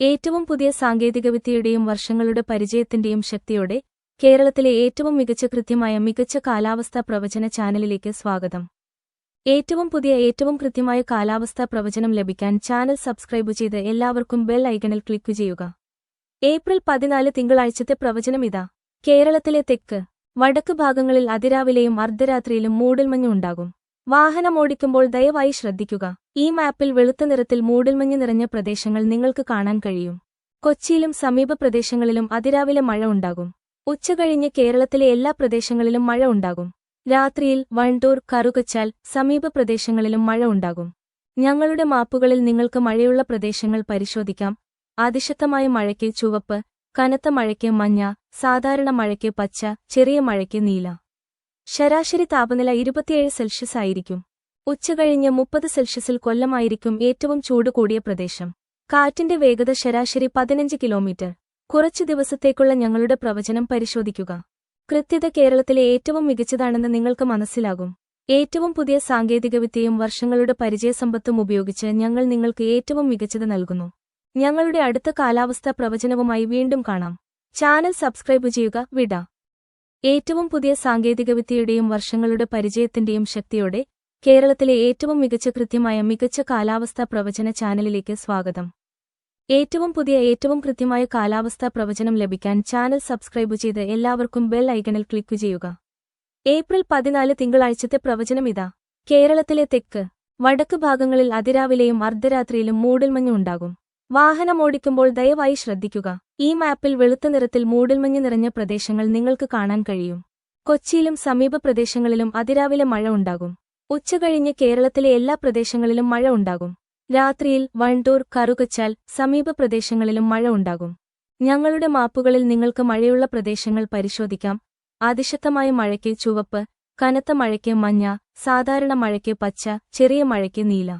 ഏറ്റവും പുതിയ സാങ്കേതികവിദ്യയുടെയും വർഷങ്ങളുടെ പരിചയത്തിന്റെയും ശക്തിയോടെ കേരളത്തിലെ ഏറ്റവും മികച്ച കൃത്യമായ മികച്ച കാലാവസ്ഥാ പ്രവചന ചാനലിലേക്ക് സ്വാഗതം. ഏറ്റവും പുതിയ ഏറ്റവും കൃത്യമായ കാലാവസ്ഥാ പ്രവചനം ലഭിക്കാൻ ചാനൽ സബ്സ്ക്രൈബ് ചെയ്ത് എല്ലാവർക്കും ബെൽ ഐക്കണിൽ ക്ലിക്ക് ചെയ്യുക. ഏപ്രിൽ പതിനാല് തിങ്കളാഴ്ചത്തെ പ്രവചനം ഇതാ. കേരളത്തിലെ തെക്ക് വടക്ക് ഭാഗങ്ങളിൽ അതിരാവിലെയും അർദ്ധരാത്രിയിലും മൂടൽമഞ്ഞ് ഉണ്ടാകും. വാഹനമോടിക്കുമ്പോൾ ദയവായി ശ്രദ്ധിക്കുക. ഈ മാപ്പിൽ വെളുത്ത നിറത്തിൽ മൂടൽമഞ്ഞ് നിറഞ്ഞ പ്രദേശങ്ങൾ നിങ്ങൾക്ക് കാണാൻ കഴിയും. കൊച്ചിയിലും സമീപ പ്രദേശങ്ങളിലും അതിരാവിലെ മഴ ഉണ്ടാകും. ഉച്ചകഴിഞ്ഞ് കേരളത്തിലെ എല്ലാ പ്രദേശങ്ങളിലും മഴ ഉണ്ടാകും. രാത്രിയിൽ വണ്ടൂർ കറുകച്ചാൽ സമീപ പ്രദേശങ്ങളിലും മഴ ഉണ്ടാകും. ഞങ്ങളുടെ മാപ്പുകളിൽ നിങ്ങൾക്ക് മഴയുള്ള പ്രദേശങ്ങൾ പരിശോധിക്കാം. അതിശക്തമായ മഴയ്ക്ക് ചുവപ്പ് കനത്ത മഴയ്ക്ക് മഞ്ഞ സാധാരണ മഴയ്ക്ക് പച്ച ചെറിയ മഴയ്ക്ക് നീല. ശരാശരി താപനില ഇരുപത്തിയേഴ് സെൽഷ്യസ് ആയിരിക്കും. ഉച്ചകഴിഞ്ഞ് മുപ്പത് സെൽഷ്യസിൽ കൊല്ലമായിരിക്കും ഏറ്റവും ചൂട് കൂടിയ പ്രദേശം. കാറ്റിന്റെ വേഗത ശരാശരി പതിനഞ്ച് കിലോമീറ്റർ. കുറച്ചു ദിവസത്തേക്കുള്ള ഞങ്ങളുടെ പ്രവചനം പരിശോധിക്കുക. കൃത്യത കേരളത്തിലെ ഏറ്റവും മികച്ചതാണെന്ന് നിങ്ങൾക്ക് മനസ്സിലാകും. ഏറ്റവും പുതിയ സാങ്കേതികവിദ്യയും വർഷങ്ങളുടെ പരിചയസമ്പത്തും ഉപയോഗിച്ച് ഞങ്ങൾ നിങ്ങൾക്ക് ഏറ്റവും മികച്ചത് നൽകുന്നു. ഞങ്ങളുടെ അടുത്ത കാലാവസ്ഥാ പ്രവചനവുമായി വീണ്ടും കാണാം. ചാനൽ സബ്സ്ക്രൈബ് ചെയ്യുക വിട. ഏറ്റവും പുതിയ സാങ്കേതികവിദ്യയുടെയും വർഷങ്ങളുടെ പരിചയത്തിന്റെയും ശക്തിയോടെ കേരളത്തിലെ ഏറ്റവും മികച്ച കൃത്യമായ മികച്ച കാലാവസ്ഥാ പ്രവചന ചാനലിലേക്ക് സ്വാഗതം. ഏറ്റവും പുതിയ ഏറ്റവും കൃത്യമായ കാലാവസ്ഥാ പ്രവചനം ലഭിക്കാൻ ചാനൽ സബ്സ്ക്രൈബ് ചെയ്ത് എല്ലാവർക്കും ബെൽ ഐക്കണിൽ ക്ലിക്ക് ചെയ്യുക. ഏപ്രിൽ പതിനാല് തിങ്കളാഴ്ചത്തെ പ്രവചനം ഇതാ. കേരളത്തിലെ തെക്ക് വടക്ക് ഭാഗങ്ങളിൽ അതിരാവിലെയും അർദ്ധരാത്രിയിലും മൂടൽമഞ്ഞ് ഉണ്ടാകും. വാഹനമോടിക്കുമ്പോൾ ദയവായി ശ്രദ്ധിക്കുക. ഈ മാപ്പിൽ വെളുത്ത നിറത്തിൽ മൂടിൽമഞ്ഞ് നിറഞ്ഞ പ്രദേശങ്ങൾ നിങ്ങൾക്ക് കാണാൻ കഴിയും. കൊച്ചിയിലും സമീപ പ്രദേശങ്ങളിലും അതിരാവിലെ മഴ ഉണ്ടാകും. ഉച്ചകഴിഞ്ഞ് കേരളത്തിലെ എല്ലാ പ്രദേശങ്ങളിലും മഴ ഉണ്ടാകും. രാത്രിയിൽ വണ്ടൂർ കറുകച്ചാൽ സമീപ പ്രദേശങ്ങളിലും മഴ ഉണ്ടാകും. ഞങ്ങളുടെ മാപ്പുകളിൽ നിങ്ങൾക്ക് മഴയുള്ള പ്രദേശങ്ങൾ പരിശോധിക്കാം. അതിശക്തമായ മഴയ്ക്ക് ചുവപ്പ് കനത്ത മഴയ്ക്ക് മഞ്ഞ സാധാരണ മഴയ്ക്ക് പച്ച ചെറിയ മഴയ്ക്ക് നീല.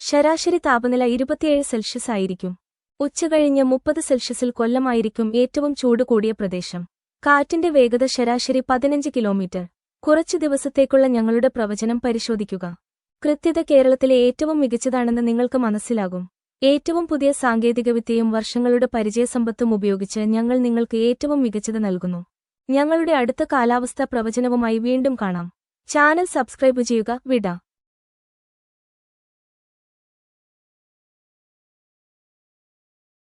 ശരാശരി താപനില ഇരുപത്തിയേഴ് സെൽഷ്യസ് ആയിരിക്കും. ഉച്ചകഴിഞ്ഞ് മുപ്പത് സെൽഷ്യസിൽ കൊല്ലമായിരിക്കും ഏറ്റവും ചൂട് കൂടിയ പ്രദേശം. കാറ്റിന്റെ വേഗത ശരാശരി പതിനഞ്ച് കിലോമീറ്റർ. കുറച്ചു ദിവസത്തേക്കുള്ള ഞങ്ങളുടെ പ്രവചനം പരിശോധിക്കുക. കൃത്യത കേരളത്തിലെ ഏറ്റവും മികച്ചതാണെന്ന് നിങ്ങൾക്ക് മനസ്സിലാകും. ഏറ്റവും പുതിയ സാങ്കേതികവിദ്യയും വർഷങ്ങളുടെ പരിചയസമ്പത്തും ഉപയോഗിച്ച് ഞങ്ങൾ നിങ്ങൾക്ക് ഏറ്റവും മികച്ചത് നൽകുന്നു. ഞങ്ങളുടെ അടുത്ത കാലാവസ്ഥാ പ്രവചനവുമായി വീണ്ടും കാണാം. ചാനൽ സബ്സ്ക്രൈബ് ചെയ്യുക. വിട.